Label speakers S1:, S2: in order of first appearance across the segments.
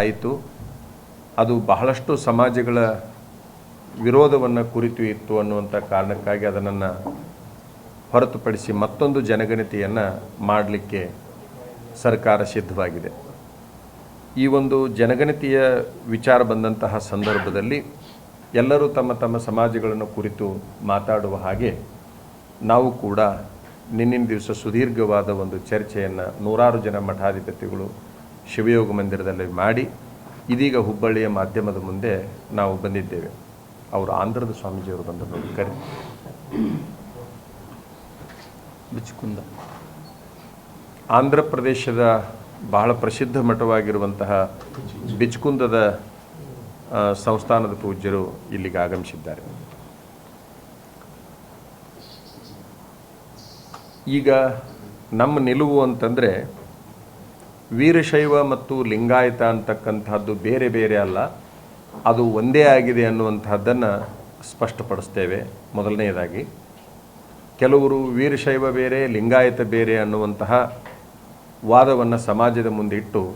S1: ಆಯಿತು. ಅದು ಬಹಳಷ್ಟು ಸಮಾಜಗಳ ವಿರೋಧವನ್ನು ಕುರಿತು ಇತ್ತು ಅನ್ನುವಂಥ ಕಾರಣಕ್ಕಾಗಿ ಅದನ್ನು ಹೊರತುಪಡಿಸಿ ಮತ್ತೊಂದು ಜನಗಣತಿಯನ್ನು ಮಾಡಲಿಕ್ಕೆ ಸರ್ಕಾರ ಸಿದ್ಧವಾಗಿದೆ. ಈ ಒಂದು ಜನಗಣತಿಯ ವಿಚಾರ ಬಂದಂತಹ ಸಂದರ್ಭದಲ್ಲಿ ಎಲ್ಲರೂ ತಮ್ಮ ತಮ್ಮ ಸಮಾಜಗಳನ್ನು ಕುರಿತು ಮಾತಾಡುವ ಹಾಗೆ ನಾವು ಕೂಡ ನಿನ್ನಿನ ದಿವಸ ಸುದೀರ್ಘವಾದ ಒಂದು ಚರ್ಚೆಯನ್ನು ನೂರಾರು ಜನ ಮಠಾಧಿಪತಿಗಳು ಶಿವಯೋಗ ಮಂದಿರದಲ್ಲಿ ಮಾಡಿ ಇದೀಗ ಹುಬ್ಬಳ್ಳಿಯ ಮಾಧ್ಯಮದ ಮುಂದೆ ನಾವು ಬಂದಿದ್ದೇವೆ. ಅವರು ಆಂಧ್ರದ ಸ್ವಾಮೀಜಿಯವರು ಬಂದು ನೋಡಿ ಕರೆ.
S2: ಬಿಚ್ಕುಂದ.
S1: ಆಂಧ್ರ ಪ್ರದೇಶದ ಬಹಳ ಪ್ರಸಿದ್ಧ ಮಠವಾಗಿರುವಂತಹ ಬಿಚ್ಕುಂದದ ಸಂಸ್ಥಾನದ ಪೂಜ್ಯರು ಇಲ್ಲಿಗೆ ಆಗಮಿಸಿದ್ದಾರೆ. ಈಗ ನಮ್ಮ ನಿಲುವು ಅಂತಂದರೆ ವೀರಶೈವ ಮತ್ತು ಲಿಂಗಾಯತ ಅಂತಕ್ಕಂಥದ್ದು ಬೇರೆ ಬೇರೆ ಅಲ್ಲ. ಅದು ಒಂದೇ ಆಗಿದೆ ಅನ್ನುವಂಥದ್ದನ್ನು ಸ್ಪಷ್ಟಪಡಿಸ್ತೇವೆ ಮೊದಲನೆಯದಾಗಿ. ಕೆಲವರು ವೀರಶೈವ ಬೇರೆ, ಲಿಂಗಾಯತ ಬೇರೆ ಅನ್ನುವಂತಹ ವಾದವನ್ನು ಸಮಾಜದ ಮುಂದೆ ಇಟ್ಟು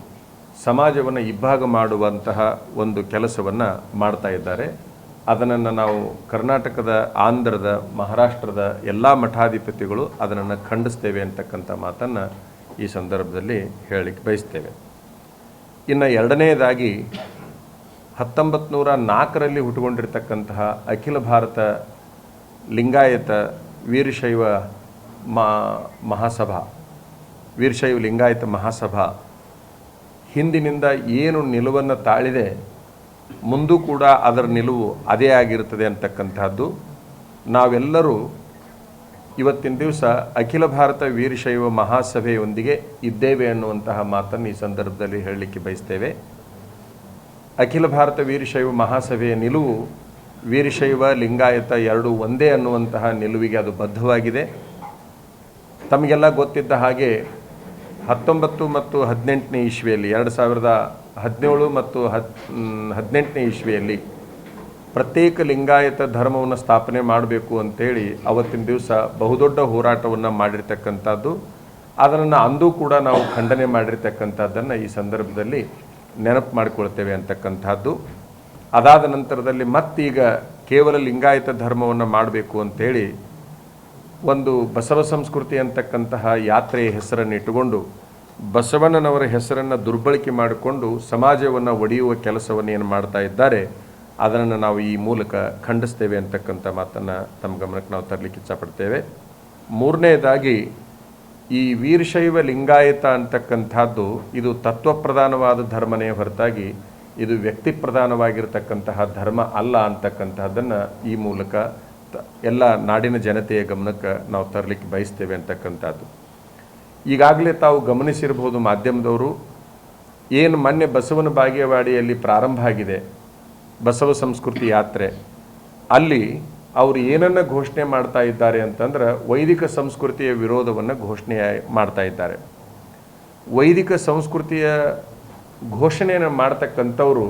S1: ಸಮಾಜವನ್ನು ಇಬ್ಬಾಗ ಮಾಡುವಂತಹ ಒಂದು ಕೆಲಸವನ್ನು ಮಾಡ್ತಾ ಇದ್ದಾರೆ. ಅದನ್ನು ನಾವು ಕರ್ನಾಟಕದ, ಆಂಧ್ರದ, ಮಹಾರಾಷ್ಟ್ರದ ಎಲ್ಲ ಮಠಾಧಿಪತಿಗಳು ಅದನ್ನು ಖಂಡಿಸ್ತೇವೆ ಅಂತಕ್ಕಂಥ ಮಾತನ್ನು ಈ ಸಂದರ್ಭದಲ್ಲಿ ಹೇಳಲಿಕ್ಕೆ ಬಯಸ್ತೇವೆ. ಇನ್ನು ಎರಡನೆಯದಾಗಿ ಹತ್ತೊಂಬತ್ತು ನೂರ ನಾಲ್ಕರಲ್ಲಿ ಹುಟ್ಟುಕೊಂಡಿರ್ತಕ್ಕಂತಹ ಅಖಿಲ ಭಾರತ ಲಿಂಗಾಯತ ವೀರಶೈವ ಮಾ, ಮಹಾಸಭಾ, ವೀರಶೈವ ಲಿಂಗಾಯತ ಮಹಾಸಭಾ ಹಿಂದಿನಿಂದ ಏನು ನಿಲುವನ್ನು ತಾಳಿದೆ, ಮುಂದೂ ಕೂಡ ಅದರ ನಿಲುವು ಅದೇ ಆಗಿರುತ್ತದೆ ಅಂತಕ್ಕಂಥದ್ದು ನಾವೆಲ್ಲರೂ ಇವತ್ತಿನ ದಿವಸ ಅಖಿಲ ಭಾರತ ವೀರಶೈವ ಮಹಾಸಭೆಯೊಂದಿಗೆ ಇದ್ದೇವೆ ಅನ್ನುವಂತಹ ಮಾತನ್ನು ಈ ಸಂದರ್ಭದಲ್ಲಿ ಹೇಳಲಿಕ್ಕೆ ಬಯಸ್ತೇವೆ. ಅಖಿಲ ಭಾರತ ವೀರಶೈವ ಮಹಾಸಭೆಯ ನಿಲುವು ವೀರಶೈವ ಲಿಂಗಾಯತ ಎರಡು ಒಂದೇ ಅನ್ನುವಂತಹ ನಿಲುವಿಗೆ ಅದು ಬದ್ಧವಾಗಿದೆ. ತಮಗೆಲ್ಲ ಗೊತ್ತಿದ್ದ ಹಾಗೆ ಹತ್ತೊಂಬತ್ತು ಮತ್ತು ಹದಿನೆಂಟನೇ ಇಸ್ವಿಯಲ್ಲಿ, ಎರಡು ಸಾವಿರದ ಹದಿನೇಳು ಮತ್ತು ಹದ್ ಹದಿನೆಂಟನೇ ಇಸ್ವಿಯಲ್ಲಿ ಪ್ರತ್ಯೇಕ ಲಿಂಗಾಯತ ಧರ್ಮವನ್ನು ಸ್ಥಾಪನೆ ಮಾಡಬೇಕು ಅಂತೇಳಿ ಅವತ್ತಿನ ದಿವಸ ಬಹುದೊಡ್ಡ ಹೋರಾಟವನ್ನು ಮಾಡಿರ್ತಕ್ಕಂಥದ್ದು. ಅದನ್ನು ಅಂದೂ ಕೂಡ ನಾವು ಖಂಡನೆ ಮಾಡಿರ್ತಕ್ಕಂಥದ್ದನ್ನು ಈ ಸಂದರ್ಭದಲ್ಲಿ ನೆನಪು ಮಾಡಿಕೊಳ್ತೇವೆ ಅಂತಕ್ಕಂಥದ್ದು. ಅದಾದ ನಂತರದಲ್ಲಿ ಮತ್ತೀಗ ಕೇವಲ ಲಿಂಗಾಯತ ಧರ್ಮವನ್ನು ಮಾಡಬೇಕು ಅಂತೇಳಿ ಒಂದು ಬಸವ ಸಂಸ್ಕೃತಿ ಅಂತಕ್ಕಂತಹ ಯಾತ್ರೆಯ ಹೆಸರನ್ನು ಇಟ್ಟುಕೊಂಡು ಬಸವಣ್ಣನವರ ಹೆಸರನ್ನು ದುರ್ಬಳಕೆ ಮಾಡಿಕೊಂಡು ಸಮಾಜವನ್ನು ಒಡೆಯುವ ಕೆಲಸವನ್ನು ಏನು ಮಾಡ್ತಾ ಇದ್ದಾರೆ ಅದನ್ನು ನಾವು ಈ ಮೂಲಕ ಖಂಡಿಸ್ತೇವೆ ಅಂತಕ್ಕಂಥ ಮಾತನ್ನು ತಮ್ಮ ಗಮನಕ್ಕೆ ನಾವು ತರಲಿಕ್ಕೆ ಇಚ್ಛಪಡ್ತೇವೆ. ಮೂರನೇದಾಗಿ, ಈ ವೀರಶೈವ ಲಿಂಗಾಯತ ಅಂತಕ್ಕಂಥದ್ದು, ಇದು ತತ್ವಪ್ರಧಾನವಾದ ಧರ್ಮನೇ ಹೊರತಾಗಿ, ಇದು ವ್ಯಕ್ತಿ ಪ್ರಧಾನವಾಗಿರ್ತಕ್ಕಂತಹ ಧರ್ಮ ಅಲ್ಲ ಅಂತಕ್ಕಂತಹದ್ದನ್ನು ಈ ಮೂಲಕ ಎಲ್ಲ ನಾಡಿನ ಜನತೆಯ ಗಮನಕ್ಕೆ ನಾವು ತರಲಿಕ್ಕೆ ಬಯಸ್ತೇವೆ ಅಂತಕ್ಕಂಥದ್ದು. ಈಗಾಗಲೇ ತಾವು ಗಮನಿಸಿರಬಹುದು ಮಾಧ್ಯಮದವರು, ಏನು ಮೊನ್ನೆ ಬಸವನ ಬಾಗೇವಾಡಿಯಲ್ಲಿ ಪ್ರಾರಂಭ ಆಗಿದೆ ಬಸವ ಸಂಸ್ಕೃತಿ ಯಾತ್ರೆ, ಅಲ್ಲಿ ಅವರು ಏನನ್ನು ಘೋಷಣೆ ಮಾಡ್ತಾ ಇದ್ದಾರೆ ಅಂತಂದ್ರೆ ವೈದಿಕ ಸಂಸ್ಕೃತಿಯ ವಿರೋಧವನ್ನು ಘೋಷಣೆ ಮಾಡ್ತಾ ಇದ್ದಾರೆ. ವೈದಿಕ ಸಂಸ್ಕೃತಿಯ ಘೋಷಣೆಯನ್ನು ಮಾಡ್ತಕ್ಕಂಥವರು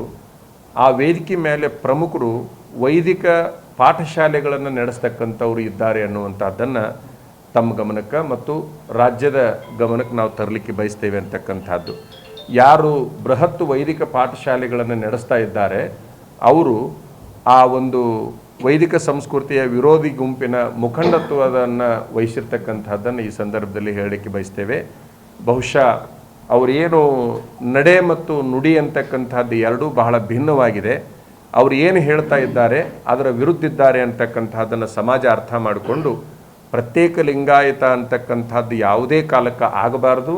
S1: ಆ ವೇದಿಕೆ ಮೇಲೆ ಪ್ರಮುಖರು ವೈದಿಕ ಪಾಠಶಾಲೆಗಳನ್ನು ನಡೆಸ್ತಕ್ಕಂಥವ್ರು ಇದ್ದಾರೆ ಅನ್ನುವಂಥದ್ದನ್ನು ತಮ್ಮ ಗಮನಕ್ಕೆ ಮತ್ತು ರಾಜ್ಯದ ಗಮನಕ್ಕೆ ನಾವು ತರಲಿಕ್ಕೆ ಬಯಸ್ತೇವೆ ಅಂತಕ್ಕಂಥದ್ದು. ಯಾರು ಬೃಹತ್ ವೈದಿಕ ಪಾಠಶಾಲೆಗಳನ್ನು ನಡೆಸ್ತಾ ಇದ್ದಾರೆ ಅವರು ಆ ಒಂದು ವೈದಿಕ ಸಂಸ್ಕೃತಿಯ ವಿರೋಧಿ ಗುಂಪಿನ ಮುಖಂಡತ್ವವನ್ನು ವಹಿಸಿರ್ತಕ್ಕಂಥದ್ದನ್ನು ಈ ಸಂದರ್ಭದಲ್ಲಿ ಹೇಳಲಿಕ್ಕೆ ಬಯಸ್ತೇವೆ. ಬಹುಶಃ ಅವರೇನು ನಡೆ ಮತ್ತು ನುಡಿ ಅಂತಕ್ಕಂಥದ್ದು ಎರಡೂ ಬಹಳ ಭಿನ್ನವಾಗಿದೆ. ಅವರು ಏನು ಹೇಳ್ತಾ ಇದ್ದಾರೆ, ಅದರ ವಿರುದ್ಧ ಇದ್ದಾರೆ ಅಂತಕ್ಕಂಥದ್ದನ್ನು ಸಮಾಜ ಅರ್ಥ ಮಾಡಿಕೊಂಡು ಪ್ರತ್ಯೇಕ ಲಿಂಗಾಯತ ಅಂತಕ್ಕಂಥದ್ದು ಯಾವುದೇ ಕಾಲಕ್ಕೆ ಆಗಬಾರ್ದು,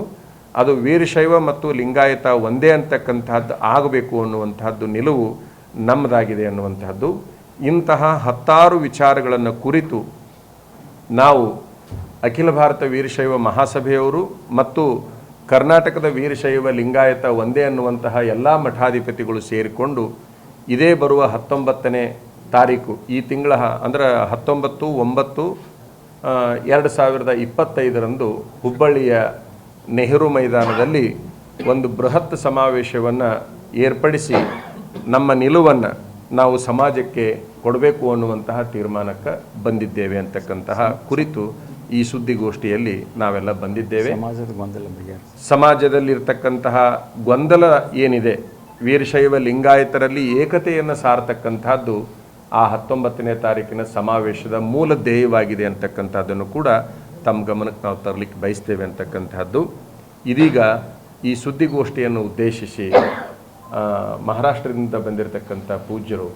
S1: ಅದು ವೀರಶೈವ ಮತ್ತು ಲಿಂಗಾಯತ ಒಂದೇ ಅಂತಕ್ಕಂಥದ್ದು ಆಗಬೇಕು ಅನ್ನುವಂಥದ್ದು ನಿಲುವು ನಮ್ಮದಾಗಿದೆ ಅನ್ನುವಂತಹದ್ದು. ಇಂತಹ ಹತ್ತಾರು ವಿಚಾರಗಳನ್ನು ಕುರಿತು ನಾವು ಅಖಿಲ ಭಾರತ ವೀರಶೈವ ಮಹಾಸಭೆಯವರು ಮತ್ತು ಕರ್ನಾಟಕದ ವೀರಶೈವ ಲಿಂಗಾಯತ ಒಂದೇ ಅನ್ನುವಂತಹ ಎಲ್ಲ ಮಠಾಧಿಪತಿಗಳು ಸೇರಿಕೊಂಡು ಇದೇ ಬರುವ ಹತ್ತೊಂಬತ್ತನೇ ತಾರೀಕು, ಈ ತಿಂಗಳ ಅಂದರೆ ಹತ್ತೊಂಬತ್ತು, ಒಂಬತ್ತು ಎರಡು ಸಾವಿರದ ಇಪ್ಪತ್ತೈದರಂದು ಹುಬ್ಬಳ್ಳಿಯ ನೆಹರು ಮೈದಾನದಲ್ಲಿ ಒಂದು ಬೃಹತ್ ಸಮಾವೇಶವನ್ನು ಏರ್ಪಡಿಸಿ ನಮ್ಮ ನಿಲುವನ್ನು ನಾವು ಸಮಾಜಕ್ಕೆ ಕೊಡಬೇಕು ಅನ್ನುವಂತಹ ತೀರ್ಮಾನಕ್ಕೆ ಬಂದಿದ್ದೇವೆ ಅಂತಕ್ಕಂತಹ ಕುರಿತು ಈ ಸುದ್ದಿಗೋಷ್ಠಿಯಲ್ಲಿ ನಾವೆಲ್ಲ ಬಂದಿದ್ದೇವೆ.
S2: ಸಮಾಜದ ಗೊಂದಲ
S1: ಸಮಾಜದಲ್ಲಿರ್ತಕ್ಕಂತಹ ಗೊಂದಲ ಏನಿದೆ ವೀರಶೈವ ಲಿಂಗಾಯತರಲ್ಲಿ ಏಕತೆಯನ್ನು ಸಾರತಕ್ಕಂತಹದ್ದು ಆ ಹತ್ತೊಂಬತ್ತನೇ ತಾರೀಕಿನ ಸಮಾವೇಶದ ಮೂಲ ಧ್ಯೇಯವಾಗಿದೆ ಅಂತಕ್ಕಂಥದ್ದನ್ನು ಕೂಡ ತಮ್ಮ ಗಮನಕ್ಕೆ ನಾವು ತರಲಿಕ್ಕೆ ಬಯಸ್ತೇವೆ ಅಂತಕ್ಕಂಥದ್ದು. ಇದೀಗ ಈ ಸುದ್ದಿಗೋಷ್ಠಿಯನ್ನು ಉದ್ದೇಶಿಸಿ ಮಹಾರಾಷ್ಟ್ರದಿಂದ ಬಂದಿರತಕ್ಕಂಥ ಪೂಜ್ಯರು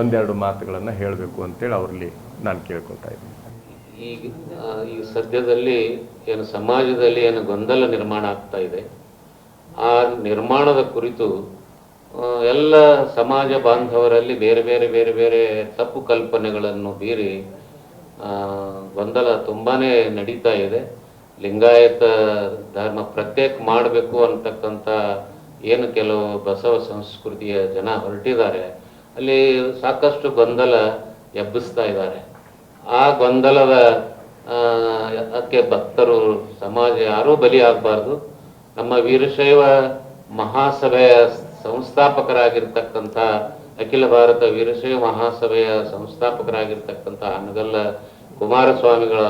S1: ಒಂದೆರಡು ಮಾತುಗಳನ್ನು ಹೇಳಬೇಕು ಅಂತೇಳಿ ಅವರಲ್ಲಿ ನಾನು ಕೇಳ್ಕೊತಾ ಇದ್ದೀನಿ.
S3: ಈಗ ಈ ಸದ್ಯದಲ್ಲಿ ಏನು ಸಮಾಜದಲ್ಲಿ ಏನು ಗೊಂದಲ ನಿರ್ಮಾಣ ಆಗ್ತಾ ಇದೆ, ಆ ನಿರ್ಮಾಣದ ಕುರಿತು ಎಲ್ಲ ಸಮಾಜ ಬಾಂಧವರಲ್ಲಿ ಬೇರೆ ಬೇರೆ ಬೇರೆ ಬೇರೆ ತಪ್ಪು ಕಲ್ಪನೆಗಳನ್ನು ಬೀರಿ ಗೊಂದಲ ತುಂಬಾನೇ ನಡೀತಾ ಇದೆ. ಲಿಂಗಾಯತ ಧರ್ಮ ಪ್ರತ್ಯೇಕ ಮಾಡಬೇಕು ಅಂತಕ್ಕಂಥ ಏನು ಕೆಲವು ಬಸವ ಸಂಸ್ಕೃತಿಯ ಜನ ಹೊರಟಿದ್ದಾರೆ, ಅಲ್ಲಿ ಸಾಕಷ್ಟು ಗೊಂದಲ ಎಬ್ಬಿಸ್ತಾ ಇದ್ದಾರೆ. ಆ ಗೊಂದಲದ ಅದಕ್ಕೆ ಭಕ್ತರು, ಸಮಾಜ ಯಾರೂ ಬಲಿಯಾಗಬಾರ್ದು ನಮ್ಮ ವೀರಶೈವ ಮಹಾಸಭೆಯ ಸಂಸ್ಥಾಪಕರಾಗಿರ್ತಕ್ಕಂಥ ಅಖಿಲ ಭಾರತ ವೀರಶೈವ ಮಹಾಸಭೆಯ ಸಂಸ್ಥಾಪಕರಾಗಿರ್ತಕ್ಕಂಥ ಅನಗಲ್ಲ ಕುಮಾರಸ್ವಾಮಿಗಳ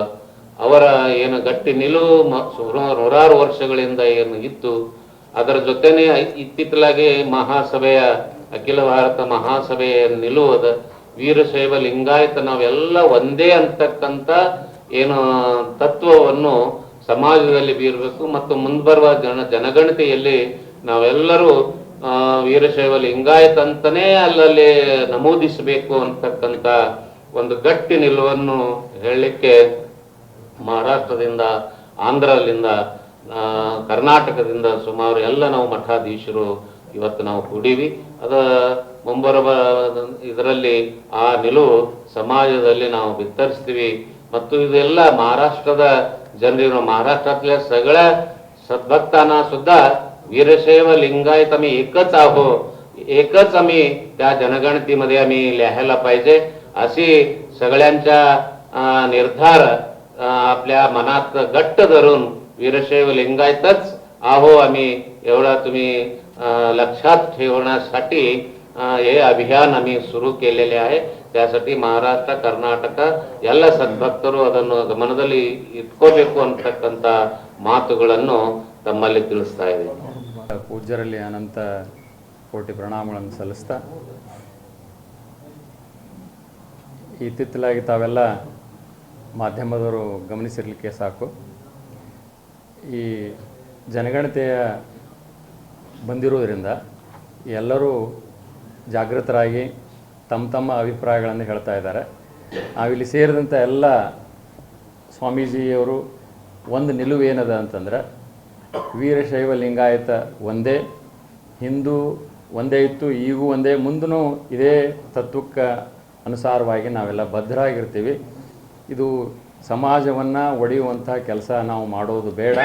S3: ಅವರ ಏನು ಗಟ್ಟಿ ನಿಲುವು ಮ- ನೂರಾರು ವರ್ಷಗಳಿಂದ ಏನು ಇತ್ತು ಅದರ ಜೊತೆನೆ ಇತ್ತಿತ್ತಲಾಗಿ ಮಹಾಸಭೆಯ, ಅಖಿಲ ಭಾರತ ಮಹಾಸಭೆಯ ನಿಲುವದ ವೀರಶೈವ ಲಿಂಗಾಯತ ನಾವೆಲ್ಲ ಒಂದೇ ಅಂತಕ್ಕಂಥ ಏನು ತತ್ವವನ್ನು ಸಮಾಜದಲ್ಲಿ ಬೀರಬೇಕು ಮತ್ತು ಮುಂಬರುವ ಜನ ಜನಗಣತಿಯಲ್ಲಿ ನಾವೆಲ್ಲರೂ ವೀರಶೈವ ಲಿಂಗಾಯತ ಅಂತಾನೇ ಅಲ್ಲಲ್ಲಿ ನಮೂದಿಸಬೇಕು ಅಂತಕ್ಕಂಥ ಒಂದು ಗಟ್ಟಿ ನಿಲುವನ್ನು ಹೇಳಲಿಕ್ಕೆ ಮಹಾರಾಷ್ಟ್ರದಿಂದ, ಆಂಧ್ರದಿಂದ ಕರ್ನಾಟಕದಿಂದ ಸುಮಾರು ಎಲ್ಲ ನಾವು ಮಠಾಧೀಶರು ಇವತ್ತು ನಾವು ಕೂಡೀವಿ. ಅದ ಮುಂಬರುವ ಇದರಲ್ಲಿ ಆ ನಿಲುವು ಸಮಾಜದಲ್ಲಿ ನಾವು ಬಿತ್ತರಿಸ್ತೀವಿ. ಮತ್ತು ಇದೆಲ್ಲ ಮಹಾರಾಷ್ಟ್ರದ ಜನರಿರುವ ಮಹಾರಾಷ್ಟ್ರದಲ್ಲಿ ಸಗಳ सगळ्या सद्भक्तांना सुद्धा ವೀರಶೈವ लिंगायत आम्ही एकच आहो एकच आम्ही त्या जनगणतीमध्ये आम्ही लिहायला पाहिजे अशी सगळ्यांच्या निर्धार आपल्या मनात ಗಟ್ಟ धरून वीरशैव लिंगायतच आहो आम्ही एवढा तुम्ही अं, लक्षात ठेवण्यासाठी अं, हे अभियान आम्ही सुरू केलेले आहे त्यासाठी महाराष्ट्र ಕರ್ನಾಟಕ ಎಲ್ಲ ಸದ್ಭಕ್ತರು ಅದನ್ನು ಗಮನದಲ್ಲಿ ಇಟ್ಕೋಬೇಕು ಅಂತಕ್ಕಂಥ ಮಾತುಗಳನ್ನು ತಮ್ಮಲ್ಲಿ ತಿಳಿಸ್ತಾ ಇದ್ದೀನಿ
S2: ಪೂಜ್ಯರಲ್ಲಿ ಅನಂತ ಕೋಟಿ ಪ್ರಣಾಮಗಳನ್ನು ಸಲ್ಲಿಸ್ತಾ ಇತ್ತಿತ್ತಲಾಗಿ ತಾವೆಲ್ಲ ಮಾಧ್ಯಮದವರು ಗಮನಿಸಿರಲಿಕ್ಕೆ ಸಾಕು ಈ ಜನಗಣತೆಯ ಬಂದಿರೋದರಿಂದ ಎಲ್ಲರೂ ಜಾಗೃತರಾಗಿ ತಮ್ಮ ತಮ್ಮ ಅಭಿಪ್ರಾಯಗಳನ್ನು ಹೇಳ್ತಾ ಇದ್ದಾರೆ. ನಾವಿಲ್ಲಿ ಸೇರಿದಂಥ ಎಲ್ಲ ಸ್ವಾಮೀಜಿಯವರು ಒಂದು ನಿಲುವು ಏನದ ಅಂತಂದ್ರೆ, ವೀರಶೈವ ಲಿಂಗಾಯತ ಒಂದೇ, ಹಿಂದೂ ಒಂದೇ ಇತ್ತು, ಈಗೂ ಒಂದೇ ಮುಂದೂ ಇದೇ ತತ್ವಕ್ಕೆ ಅನುಸಾರವಾಗಿ ನಾವೆಲ್ಲ ಬದ್ಧರಾಗಿರ್ತೀವಿ. ಇದು ಸಮಾಜವನ್ನು ಒಡೆಯುವಂಥ ಕೆಲಸ ನಾವು ಮಾಡೋದು ಬೇಡ.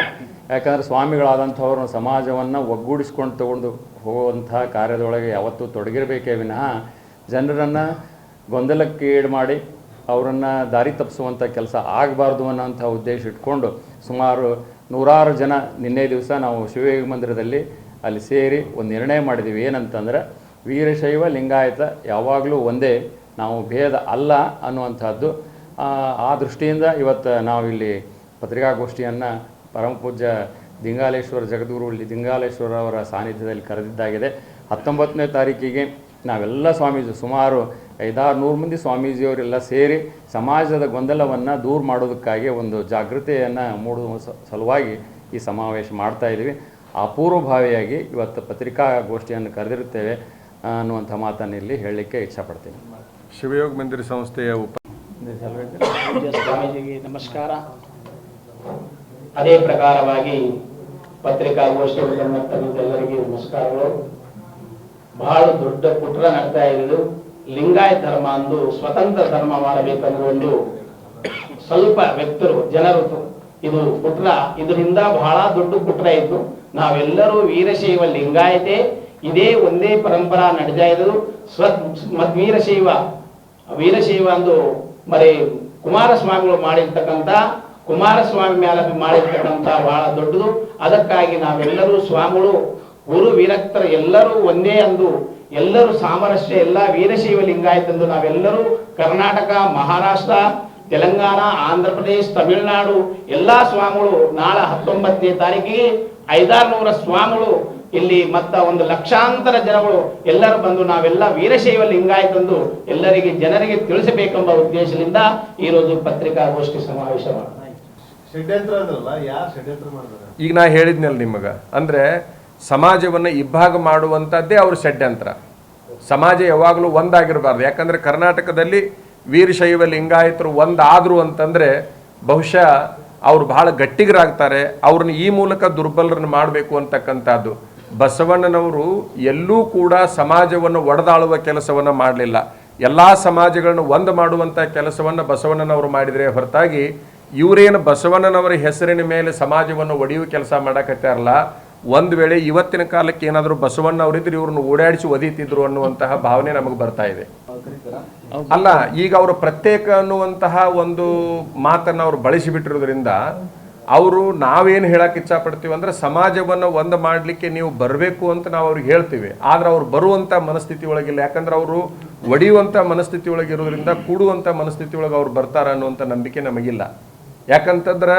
S2: ಯಾಕಂದರೆ ಸ್ವಾಮಿಗಳಾದಂಥವ್ರು ಸಮಾಜವನ್ನು ಒಗ್ಗೂಡಿಸ್ಕೊಂಡು ತಗೊಂಡು ಹೋಗುವಂಥ ಕಾರ್ಯದೊಳಗೆ ಯಾವತ್ತೂ ತೊಡಗಿರಬೇಕೇ ವಿನಃ ಜನರನ್ನು ಗೊಂದಲಕ್ಕೆ ಈಡು ಮಾಡಿ ಅವರನ್ನು ದಾರಿ ತಪ್ಪಿಸುವಂಥ ಕೆಲಸ ಆಗಬಾರ್ದು ಅನ್ನೋಂಥ ಉದ್ದೇಶ ಇಟ್ಕೊಂಡು ಸುಮಾರು ನೂರಾರು ಜನ ನಿನ್ನೆ ದಿವಸ ನಾವು ಶಿವಯೋಗಿ ಮಂದಿರದಲ್ಲಿ ಅಲ್ಲಿ ಸೇರಿ ಒಂದು ನಿರ್ಣಯ ಮಾಡಿದ್ದೀವಿ ಏನಂತಂದರೆ ವೀರಶೈವ ಲಿಂಗಾಯತ ಯಾವಾಗಲೂ ಒಂದೇ, ನಾವು ಭೇದ ಅಲ್ಲ ಅನ್ನುವಂಥದ್ದು ಆ, ದೃಷ್ಟಿಯಿಂದ ಇವತ್ತು ನಾವಿಲ್ಲಿ ಪತ್ರಿಕಾಗೋಷ್ಠಿಯನ್ನು ಪರಮಪೂಜ್ಯ ದಿಂಗಾಲೇಶ್ವರ ಜಗದ್ಗುರು ದಿಂಗಾಲೇಶ್ವರ ಅವರ ಸಾನ್ನಿಧ್ಯದಲ್ಲಿ ಕರೆದಿದ್ದಾಗಿದೆ. ಹತ್ತೊಂಬತ್ತನೇ ತಾರೀಕಿಗೆ ನಾವೆಲ್ಲ ಸ್ವಾಮೀಜಿ ಸುಮಾರು ಐದಾರು ನೂರು ಮಂದಿ ಸ್ವಾಮೀಜಿಯವರೆಲ್ಲ ಸೇರಿ ಸಮಾಜದ ಗೊಂದಲವನ್ನು ದೂರ ಮಾಡೋದಕ್ಕಾಗಿ ಒಂದು ಜಾಗೃತೆಯನ್ನು ಮೂಡುವ ಸಲುವಾಗಿ ಈ ಸಮಾವೇಶ ಮಾಡ್ತಾ ಇದ್ದೀವಿ. ಅಪೂರ್ವಭಾವಿಯಾಗಿ ಇವತ್ತು ಪತ್ರಿಕಾಗೋಷ್ಠಿಯನ್ನು ಕರೆದಿರುತ್ತೇವೆ ಅನ್ನುವಂಥ ಮಾತನ್ನು ಇಲ್ಲಿ ಹೇಳಲಿಕ್ಕೆ ಇಚ್ಛಪಡ್ತೀನಿ.
S1: ಶಿವಯೋಗ ಮಂದಿರ ಸಂಸ್ಥೆಯ ಉಪ
S4: ಸ್ವಾಮೀಜಿಗೆ ನಮಸ್ಕಾರ. ಅದೇ ಪ್ರಕಾರವಾಗಿ ಪತ್ರಿಕಾಗೋಷ್ಠಿಯಲ್ಲಿ ಗಮನತಕ್ಕಂಥ ಎಲ್ಲರಿಗೂ ನಮಸ್ಕಾರಗಳು. ಬಹಳ ದೊಡ್ಡ ಪುಟ್ರ ನಡ್ತಾ ಇರೋದು ಲಿಂಗಾಯತ ಧರ್ಮ ಅಂದು ಸ್ವತಂತ್ರ ಧರ್ಮ ಮಾಡಬೇಕನ್ನೋ ಒಂದು ಸ್ವಲ್ಪ ವ್ಯಕ್ತರು, ಜನರು ಇದು ಪುಟ್ರ ಇದರಿಂದ ಬಹಳ ದೊಡ್ಡ ಪುಟ್ರ ಇತ್ತು. ನಾವೆಲ್ಲರೂ ವೀರಶೈವ ಲಿಂಗಾಯತೆ, ಇದೇ ಒಂದೇ ಪರಂಪರಾ ನಡೆದ ಇದ್ದು ಮತ್ ವೀರಶೈವ ವೀರಶೈವ ಅಂದು మరి ಕುಮಾರಸ್ವಾಮಿಗಳು ಮಾಡಿರ್ತಕ್ಕಂಥ, ಕುಮಾರಸ್ವಾಮಿ ಮೇಲೆ ಮಾಡಿರ್ತಕ್ಕಂಥ ಬಹಳ ದೊಡ್ಡದು. ಅದಕ್ಕಾಗಿ ನಾವೆಲ್ಲರೂ ಸ್ವಾಮಿಗಳು, ಗುರು ವಿರಕ್ತರ ಎಲ್ಲರೂ ಒಂದೇ ಅಂದು, ಎಲ್ಲರೂ ಸಾಮರಸ್ಯ, ಎಲ್ಲ ವೀರಶೈವ ಲಿಂಗಾಯತ್ ಎಂದು ನಾವೆಲ್ಲರೂ ಕರ್ನಾಟಕ, ಮಹಾರಾಷ್ಟ್ರ ತೆಲಂಗಾಣ ಆಂಧ್ರ ಪ್ರದೇಶ್ ತಮಿಳುನಾಡು ಎಲ್ಲಾ ಸ್ವಾಮಿಗಳು ನಾಳೆ ಹತ್ತೊಂಬತ್ತನೇ ತಾರೀಕಿಗೆ ಐದಾರು ನೂರ ಸ್ವಾಮಿಗಳು ಇಲ್ಲಿ ಮತ್ತ ಒಂದು ಲಕ್ಷಾಂತರ ಜನಗಳು ಎಲ್ಲರೂ ಬಂದು ನಾವೆಲ್ಲ ವೀರಶೈವ ಲಿಂಗಾಯತಂದು ಎಲ್ಲರಿಗೆ ಜನರಿಗೆ ತಿಳಿಸಬೇಕೆಂಬ ಉದ್ದೇಶದಿಂದ ಈ ರೋಜು ಪತ್ರಿಕಾಗೋಷ್ಠಿ ಸಮಾವೇಶ ಮಾಡಿದೆ
S5: ಷಡ್ಯಂತ್ರ ಅಂದ್ರಲ್ಲ ಯಾರು ಷಡ್ಯಂತ್ರ
S1: ಈಗ ನಾ ಹೇಳಿದ್ನಲ್ಲ ನಿಮಗ ಅಂದ್ರೆ ಸಮಾಜವನ್ನು ಇಬ್ಬಾಗ ಮಾಡುವಂತದ್ದೇ ಅವ್ರ ಷಡ್ಯಂತ್ರ. ಸಮಾಜ ಯಾವಾಗಲೂ ಒಂದಾಗಿರಬಾರ್ದು ಯಾಕಂದ್ರೆ ಕರ್ನಾಟಕದಲ್ಲಿ ವೀರಶೈವ ಲಿಂಗಾಯತರು ಒಂದಾದ್ರು ಅಂತಂದರೆ ಬಹುಶಃ ಅವರು ಬಹಳ ಗಟ್ಟಿಗರಾಗ್ತಾರೆ ಅವ್ರನ್ನ ಈ ಮೂಲಕ ದುರ್ಬಲರನ್ನು ಮಾಡಬೇಕು ಅಂತಕ್ಕಂಥದ್ದು. ಬಸವಣ್ಣನವರು ಎಲ್ಲೂ ಕೂಡ ಸಮಾಜವನ್ನು ಒಡೆದಾಳುವ ಕೆಲಸವನ್ನು ಮಾಡಲಿಲ್ಲ. ಎಲ್ಲ ಸಮಾಜಗಳನ್ನು ಒಂದು ಮಾಡುವಂಥ ಕೆಲಸವನ್ನು ಬಸವಣ್ಣನವರು ಮಾಡಿದರೆ ಹೊರತಾಗಿ ಇವರೇನು ಬಸವಣ್ಣನವರ ಹೆಸರಿನ ಮೇಲೆ ಸಮಾಜವನ್ನು ಒಡೆಯುವ ಕೆಲಸ ಮಾಡಕತ್ತಾರಲ್ಲ ಒಂದು ವೇಳೆ ಇವತ್ತಿನ ಕಾಲಕ್ಕೆ ಏನಾದರೂ ಬಸವಣ್ಣ ಅವರಿದ್ರೆ ಇವ್ರನ್ನ ಓಡಾಡಿಸಿ ಒದೀತಿದ್ರು ಅನ್ನುವಂತಹ ಭಾವನೆ ನಮಗೆ ಬರ್ತಾ ಇದೆ. ಅಲ್ಲ, ಈಗ ಅವರು ಪ್ರತ್ಯೇಕ ಅನ್ನುವಂತಹ ಒಂದು ಮಾತನ್ನು ಅವರು ಬಳಸಿಬಿಟ್ಟಿರೋದ್ರಿಂದ ಅವರು ನಾವೇನು ಹೇಳಕ್ಕೆ ಇಚ್ಛಪಡ್ತೀವಿ ಅಂದರೆ ಸಮಾಜವನ್ನು ಒಂದು ಮಾಡಲಿಕ್ಕೆ ನೀವು ಬರಬೇಕು ಅಂತ ನಾವು ಅವ್ರಿಗೆ ಹೇಳ್ತೀವಿ. ಆದರೆ ಅವ್ರು ಬರುವಂಥ ಮನಸ್ಥಿತಿ ಒಳಗಿಲ್ಲ ಯಾಕಂದ್ರೆ ಅವರು ಒಡೆಯುವಂಥ ಮನಸ್ಥಿತಿ ಒಳಗಿರೋದ್ರಿಂದ ಕೂಡುವಂಥ ಮನಸ್ಥಿತಿ ಒಳಗೆ ಅವ್ರು ಬರ್ತಾರ ಅನ್ನುವಂಥ ನಂಬಿಕೆ ನಮಗಿಲ್ಲ. ಯಾಕಂತಂದ್ರೆ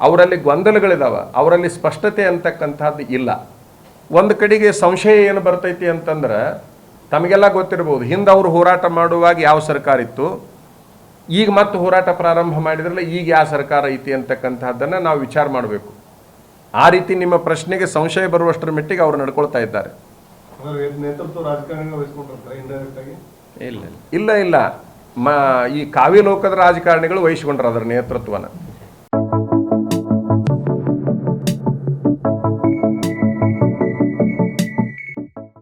S1: ಅವರಲ್ಲಿ ಗೊಂದಲಗಳಿದಾವೆ ಅವರಲ್ಲಿ ಸ್ಪಷ್ಟತೆ ಅಂತಕ್ಕಂಥದ್ದು ಇಲ್ಲ. ಒಂದು ಕಡೆಗೆ ಸಂಶಯ ಏನು ಬರ್ತೈತಿ ಅಂತಂದ್ರೆ ತಮಗೆಲ್ಲ ಗೊತ್ತಿರ್ಬೋದು ಹಿಂದೆ ಅವರು ಹೋರಾಟ ಮಾಡುವಾಗ ಯಾವ ಸರ್ಕಾರ ಇತ್ತು ಈಗ ಮತ್ತೆ ಹೋರಾಟ ಪ್ರಾರಂಭ ಮಾಡಿದ್ರಲ್ಲ ಈಗ ಯಾವ ಸರ್ಕಾರ ಐತಿ ಅಂತಕ್ಕಂಥದ್ದನ್ನು ನಾವು ವಿಚಾರ ಮಾಡಬೇಕು. ಆ ರೀತಿ ನಿಮ್ಮ ಪ್ರಶ್ನೆಗೆ ಸಂಶಯ ಬರುವಷ್ಟರ ಮಟ್ಟಿಗೆ ಅವರು ನಡ್ಕೊಳ್ತಾ ಇದ್ದಾರೆ.
S2: ಇಲ್ಲ
S1: ಇಲ್ಲ. ಇಲ್ಲ ಮ ಈ ಕಾವ್ಯಲೋಕದ ಲೋಕದ ರಾಜಕಾರಣಿಗಳು ವಹಿಸ್ಕೊಂಡ್ರ ಅದರ ನೇತೃತ್ವನ.